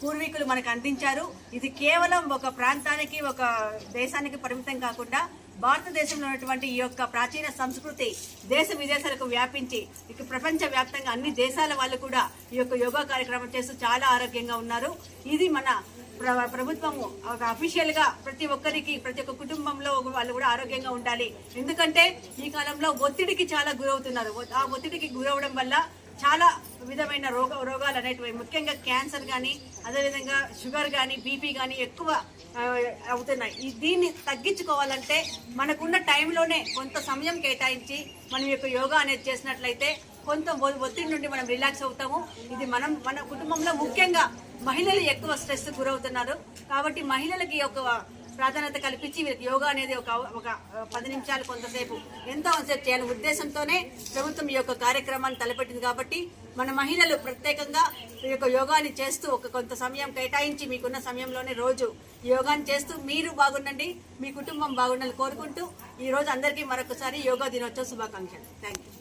పూర్వీకులు మనకు అందించారు. ఇది కేవలం ఒక ప్రాంతానికి ఒక దేశానికి పరిమితం కాకుండా భారతదేశంలో ఉన్నటువంటి ఈ యొక్క ప్రాచీన సంస్కృతి దేశ విదేశాలకు వ్యాపించి ఇక ప్రపంచ వ్యాప్తంగా అన్ని దేశాల వాళ్ళు కూడా ఈ యొక్క యోగా కార్యక్రమం చేస్తూ చాలా ఆరోగ్యంగా ఉన్నారు. ఇది మన ప్రభుత్వము ఒక అఫీషియల్గా ప్రతి ఒక్కరికి ప్రతి ఒక్క కుటుంబంలో వాళ్ళు కూడా ఆరోగ్యంగా ఉండాలి. ఎందుకంటే ఈ కాలంలో ఒత్తిడికి చాలా గురవుతున్నారు. ఆ ఒత్తిడికి గురవడం వల్ల చాలా విధమైన రోగ రోగాలు అనేటివి ముఖ్యంగా క్యాన్సర్ కానీ అదేవిధంగా షుగర్ కానీ బీపీ కానీ ఎక్కువ అవుతున్నాయి. దీన్ని తగ్గించుకోవాలంటే మనకున్న టైంలోనే కొంత సమయం కేటాయించి మనం యొక్క యోగా అనేది చేసినట్లయితే కొంత ఒత్తిడి నుండి మనం రిలాక్స్ అవుతాము. ఇది మనం మన కుటుంబంలో ముఖ్యంగా మహిళలు ఎక్కువ స్ట్రెస్ గురవుతున్నారు. కాబట్టి మహిళలకి ఒక యొక్క ప్రాధాన్యత కల్పించి వీళ్ళకి యోగా అనేది ఒక ఒక పది నిమిషాలు కొంతసేపు ఎంతో కొంతసేపు చేయాలని ఉద్దేశంతోనే ప్రభుత్వం ఈ యొక్క కార్యక్రమాన్ని తలపెట్టింది కాబట్టి మన మహిళలు ప్రత్యేకంగా ఈ యొక్క యోగాని చేస్తూ ఒక కొంత సమయం కేటాయించి మీకున్న సమయంలోనే రోజు యోగాని చేస్తూ మీరు బాగుండండి మీ కుటుంబం బాగుండాలని కోరుకుంటూ ఈరోజు అందరికీ మరొకసారి యోగా దినోత్సవ శుభాకాంక్షలు. Thank you